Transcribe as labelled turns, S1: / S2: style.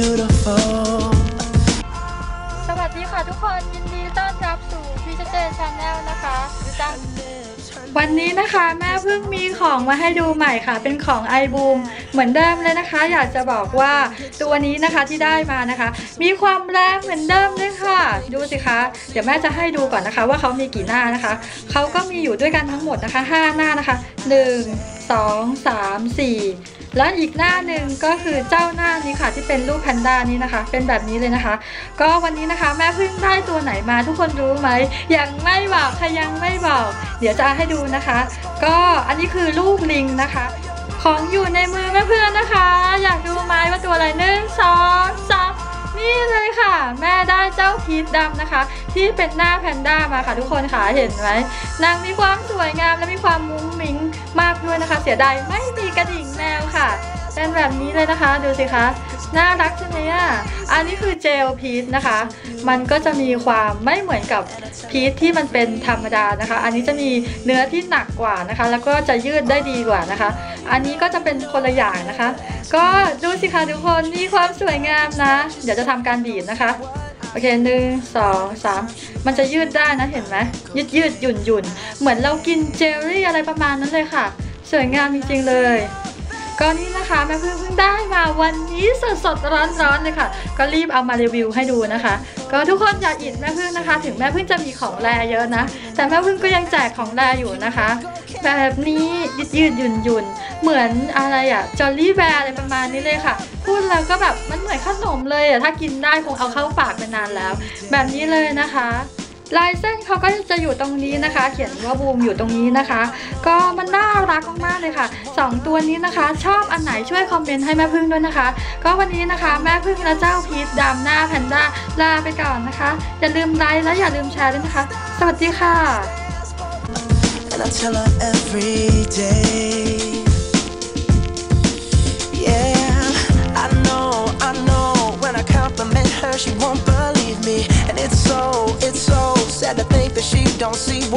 S1: beautiful.
S2: สวัสดีค่ะทุกคนยินดีต้อนรับสู่พี่เจเจชาแนลนะคะรู้จักวันนี้นะคะแม่เพิ่งมีของมาให้ดูใหม่ค่ะ เป็นของไอบูมเหมือนเดิมเลยนะคะ อยากจะบอกว่าตัวนี้นะคะที่ได้มานะคะ มีความแรงเหมือนเดิมเลยค่ะ ดูสิคะ เดี๋ยวแม่จะให้ดูก่อนนะคะ ว่าเขามีกี่หน้านะคะเขาก็มีอยู่ด้วยกันทั้งหมดนะคะ 5 หน้านะคะ 1 2 3 4 แล้วอีกหน้าหนึ่งก็คือเจ้าหน้านี้ค่ะที่เป็นรูปแพนด้านี้นะคะ เป็นแบบนี้เลยนะคะ ก็วันนี้นะคะแม่เพิ่งได้ตัวไหนมาทุกคนรู้ไหมยังไม่บอกค่ะยังไม่บอก เดี๋ยวจะให้ดูนะคะ ก็อันนี้คือลูกลิงนะคะ ของอยู่ในมือแม่เพื่อนนะคะ อยากดูไหมว่าตัวอะไรหนึ่งสอง แม่ได้เจ้าพีทดำนะคะ ที่เป็นหน้าแพนด้ามาค่ะทุกคนค่ะเห็นไหมนางมีความสวยงามและมีความมุ้งมิ้งมากด้วยนะคะ เสียดายไม่มีกระดิ่งแมวค่ะเป็นแบบนี้เลยนะคะ ดูสิคะ น่ารักใช่ไหมอะ อันนี้คือเจลพีชนะคะ มันก็จะมีความไม่เหมือนกับพีชที่มันเป็นธรรมดานะคะ อันนี้จะมีเนื้อที่หนักกว่านะคะ แล้วก็จะยืดได้ดีกว่านะคะ อันนี้ก็จะเป็นคนละอย่างนะคะ ก็ดูสิคะทุกคนมีความสวยงามนะ เดี๋ยวจะทำการบีบนะคะโอเคหนึ่งสองสามมันจะยืดได้นะเห็นไหมยืดยืดหยุ่นหยุ่นเหมือนเรากินเจลลี่อะไรประมาณนั้นเลยค่ะ สวยงามจริงๆเลย ก็นี่นะคะแม่พึ่งเพิ่งได้มาวันนี้สดสดๆร้อนๆเลยค่ะ ก็รีบเอามารีวิวให้ดูนะคะ ก็ทุกคนอย่าอิดแม่พึ่งนะคะ ถึงแม่พึ่งจะมีของแรเยอะนะ แต่แม่พึ่งก็ยังแจกของแรอยู่นะคะ แบบนี้ยืดยืดหยุ่นหยุ่นเหมือนอะไรอะจอลลี่แวร์อะไรประมาณนี้เลยค่ะ พูดแล้วก็แบบมันเหมือนขนมเลยอะถ้ากินได้คงเอาเข้าปากไปนานแล้ว แบบนี้เลยนะคะ ลายเส้นเขาก็จะอยู่ตรงนี้นะคะ เขียนว่าบูมอยู่ตรงนี้นะคะ ก็มันน่ารักมากๆเลยค่ะสองตัวนี้นะคะ ชอบอันไหนช่วยคอมเมนต์ให้แม่พึ่งด้วยนะคะ ก็วันนี้นะคะแม่พึ่งและเจ้าพีทดำหน้าแพนด้าลาไปก่อนนะคะ อย่าลืมไลค์และอย่าลืมแชร์ด้วยนะคะ สวัสดีค่ะ
S1: And I tell her every day. Yeah, I know, I know. When I compliment her, she won't believe me. And it's so, it's so sad to think that she don't see.